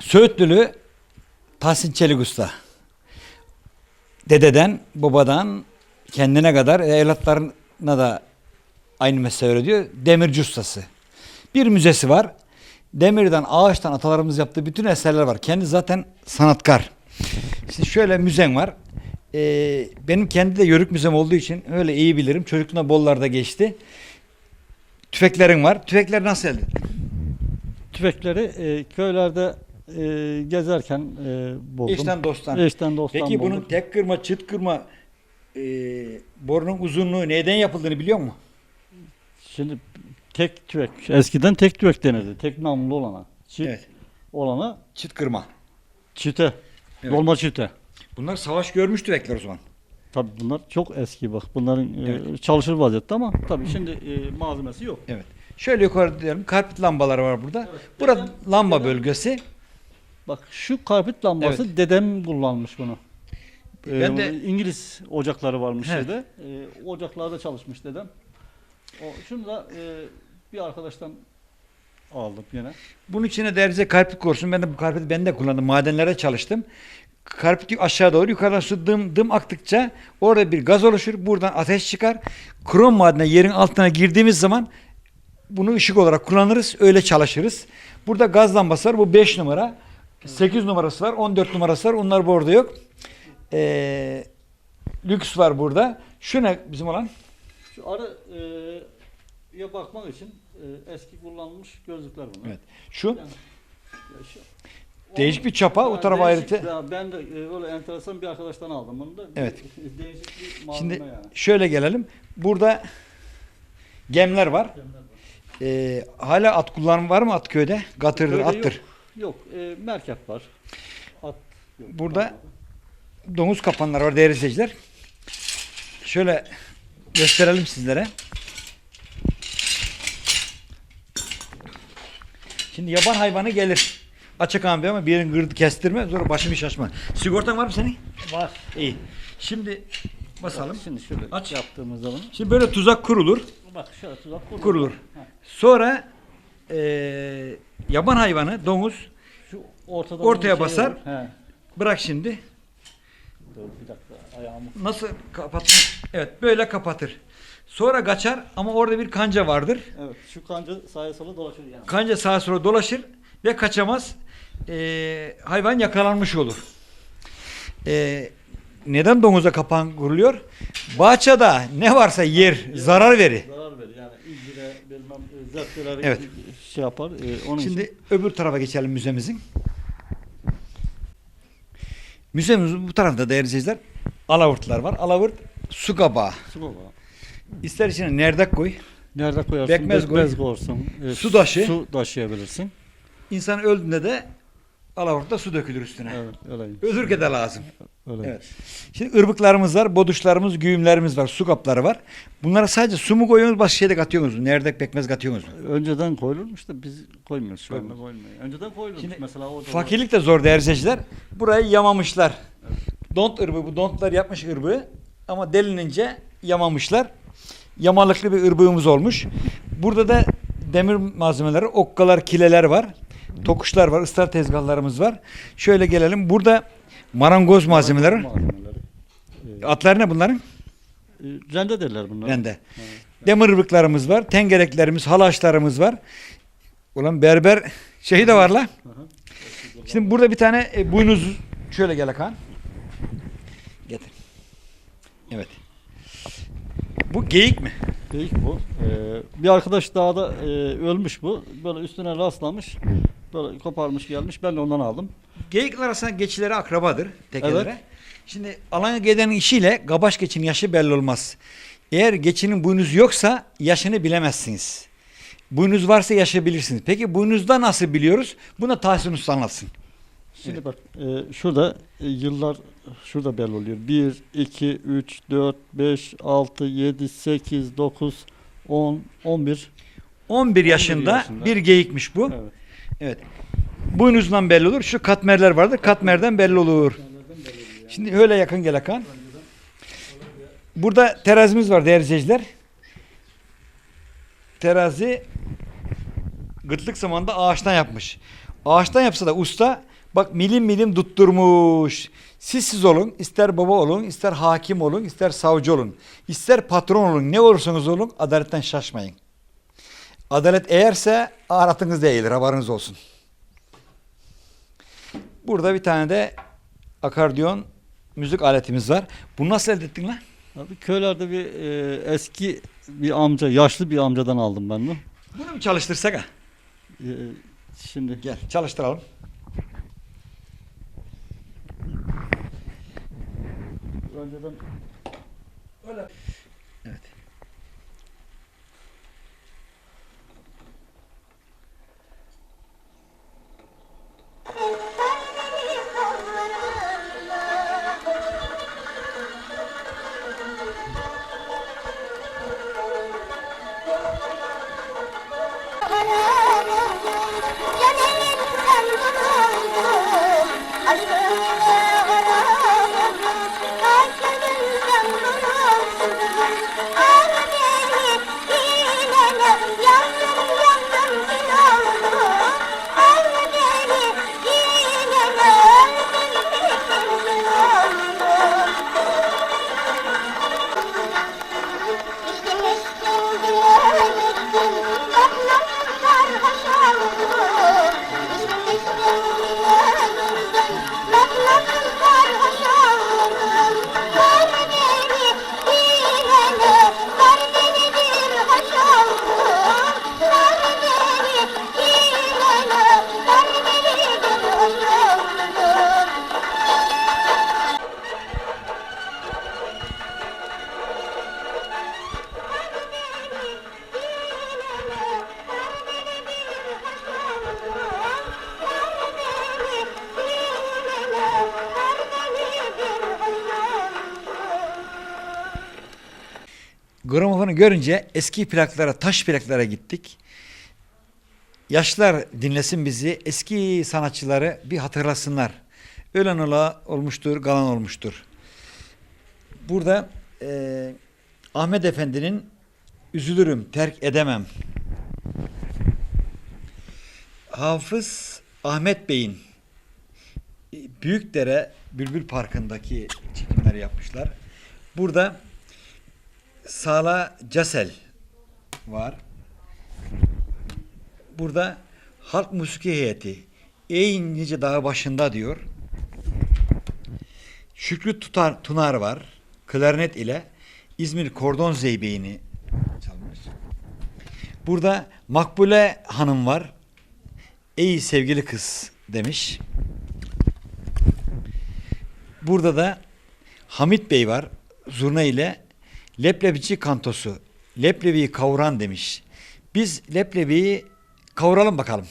Söğütlülü Tahsin Çelik Usta. Dededen, babadan kendine kadar e, evlatlarına da aynı mesleği öğretiyor. Demirci ustası. Bir müzesi var. Demirden, ağaçtan atalarımız yaptığı bütün eserler var. Kendi zaten sanatkar. Şimdi şöyle müzen var. Ee, benim kendi de yörük müzem olduğu için öyle iyi bilirim. Çocukluğumda bollarda geçti. Tüfeklerin var. Tüfekler nasıl elde? Tüfekleri e, köylerde e, gezerken e, buldum. Eşten dosttan. Eşten dosttan Peki bunun buldum. tek kırma, çıt kırma e, borunun uzunluğu neyden yapıldığını biliyor musun? Şimdi tek tüfek. Eskiden tek tüfek denirdi. Tek namlulu olana. Çift Evet. olana Çıt kırma. çite. Dolma çite. Bunlar savaş görmüş tüfekler o zaman. Tabii bunlar çok eski bak. Bunların e, Evet. çalışır vaziyette ama tabii şimdi e, malzemesi yok. Evet. Şöyle yukarı diyelim. Karpit lambaları var burada. Evet. Burada Dedem- lamba dedem- bölgesi. Bak şu karpit lambası dedem kullanmış bunu. E, Ben de- İngiliz ocakları varmış Evet. şeyde. E, ocaklarda çalışmış dedem. O, şunu da e, bir arkadaştan aldım yine. Bunun içine derece karpit korsun. Ben de bu karpiti ben de kullandım. Madenlerde çalıştım. Karpit aşağı doğru yukarıdan su dım dım aktıkça orada bir gaz oluşur. Buradan ateş çıkar. Krom madene yerin altına girdiğimiz zaman bunu ışık olarak kullanırız. Öyle çalışırız. Burada gaz lambası var. Bu 5 numara. 8 numarası var. 14 numarası var. Onlar burada yok. Ee, lüks var burada. Şu ne bizim olan? Şu arı e, ya bakmak için e, eski kullanılmış gözlükler bunlar. Evet. Şu Yani, ya şu- değişik bir çapa. O Yani tarafa değişik- ayrıtı. ya ben de e, öyle enteresan bir arkadaştan aldım bunu da. Evet. Değişik bir malzeme Şimdi yani. şöyle gelelim. Burada gemler var. Ee, hala at kullanımı var mı at köyde? Gatırdır, Köyde attır. Yok, e, merkep var. At yok, Burada- kalmadı. Domuz kapanlar var değerli seyirciler. Şöyle gösterelim sizlere. Şimdi yaban hayvanı gelir. Açık abi ama bir yerin gırdı kestirme sonra başımı şaşma. Sigortan var mı senin? var. İyi. Şimdi basalım. Şimdi şöyle Aç. yaptığımız zaman Şimdi böyle tuzak kurulur. bak şöyle tuzak kurulur. Kurulur. Ha, Sonra eee, yaban hayvanı domuz Şu ortada Ortaya şeyi basar. He. bırak şimdi. Dur bir dakika ayağımı. Nasıl kapatma? Evet böyle kapatır. Sonra kaçar ama orada bir kanca vardır. Evet, şu kanca sağa sola dolaşır yani. Kanca sağa sola dolaşır ve kaçamaz. Ee, hayvan yakalanmış olur. Ee, neden domuza kapan kuruluyor? Bahçede ne varsa yer, zarar verir. Zarar verir yani ilgire bilmem e, zepteleri Evet. şey yapar. E, onun için Şimdi öbür tarafa geçelim müzemizin. Müzemizin bu tarafta değerli izleyiciler alavırtlar var. Alavırt su kabağı. su baba. İster içine nerdek koy. Nerede koyarsın? Bekmez koy. koyarsun. E, Su taşı. Su taşıyabilirsin. İnsan öldüğünde de alavırtta su dökülür üstüne. Evet, öyle. Özürke de lazım. Öyle. Evet. Şimdi ırbıklarımız var, boduşlarımız, güğümlerimiz var, su kapları var. Bunlara sadece su mu koyuyorsunuz, başka şey de katıyorsunuz mu? Nerdek pekmez katıyorsunuz mu? Önceden koyulurmuş da biz koymuyoruz şu anda Koymuyoruz. koymuyor. Önceden koyulurmuş Şimdi mesela o Fakirlik de zor değerli seyirciler. Burayı yamamışlar. Dont ırbığı, bu dontlar yapmış ırbığı ama delinince yamamışlar. Yamalıklı bir ırbığımız olmuş. Burada da demir malzemeleri, okkalar, kileler var. Tokuşlar var, ısrar tezgahlarımız var. Şöyle gelelim. Burada marangoz malzemeleri. E, Atlar ne bunların? e, rende derler bunlar. Rende. Demir ırbıklarımız var, tengereklerimiz, halaşlarımız var. Ulan berber şeyi de var la. Şimdi burada bir tane e, buynuz şöyle gel Hakan. Getir. Evet. Bu geyik mi? Geyik bu. Ee, bir arkadaş dağda e, ölmüş bu. Böyle üstüne rastlamış. Böyle koparmış gelmiş. Ben de ondan aldım. Geyikler arasında geçilere akrabadır tekelere. Evet. Şimdi Alanya Gede'nin işiyle Gabaş geçinin yaşı belli olmaz. Eğer geçinin buynuzu yoksa yaşını bilemezsiniz. Buynuz varsa yaşı bilirsiniz. Peki buynuzda nasıl biliyoruz? Buna Tahsin Usta anlatsın. Şimdi bak e, şurada e, yıllar şurada belli oluyor. 1, 2, 3, 4, 5, 6, 7, 8, 9, 10, 11. 11 yaşında, yaşında. bir geyikmiş bu. Evet. Evet. Buynuzdan belli olur. Şu katmerler vardır. Katmerden belli olur. Şimdi öyle yakın gel Hakan. Burada terazimiz var değerli izleyiciler. Terazi gıtlık zamanında ağaçtan yapmış. Ağaçtan yapsa da usta bak milim milim tutturmuş. Siz siz olun, ister baba olun, ister hakim olun, ister savcı olun, ister patron olun, ne olursanız olun adaletten şaşmayın. Adalet eğerse aratınız değildir, haberiniz olsun. Burada bir tane de akordeon müzik aletimiz var. Bunu nasıl elde ettin lan? Abi köylerde bir e, eski bir amca, yaşlı bir amcadan aldım ben bunu. Bunu mu çalıştırsak ha? E, şimdi Gel çalıştıralım. Önceden Evet. Gramofonu görünce eski plaklara, taş plaklara gittik. Yaşlılar dinlesin bizi, eski sanatçıları bir hatırlasınlar. Ölen ola olmuştur, galan olmuştur. Burada eee, Ahmet Efendi'nin Üzülürüm, terk edemem. Hafız Ahmet Bey'in e, Büyükdere Bülbül Parkı'ndaki çekimleri yapmışlar. Burada Sala Casel var. Burada halk musiki heyeti Ey nice dağ başında diyor. Şükrü Tutar, Tunar var. Klarnet ile İzmir Kordon Zeybeğini çalmış. Burada Makbule Hanım var. Ey sevgili kız demiş. Burada da Hamit Bey var. Zurna ile Leblebici kantosu. Leblebiyi kavuran demiş. Biz leblebiyi kavuralım bakalım.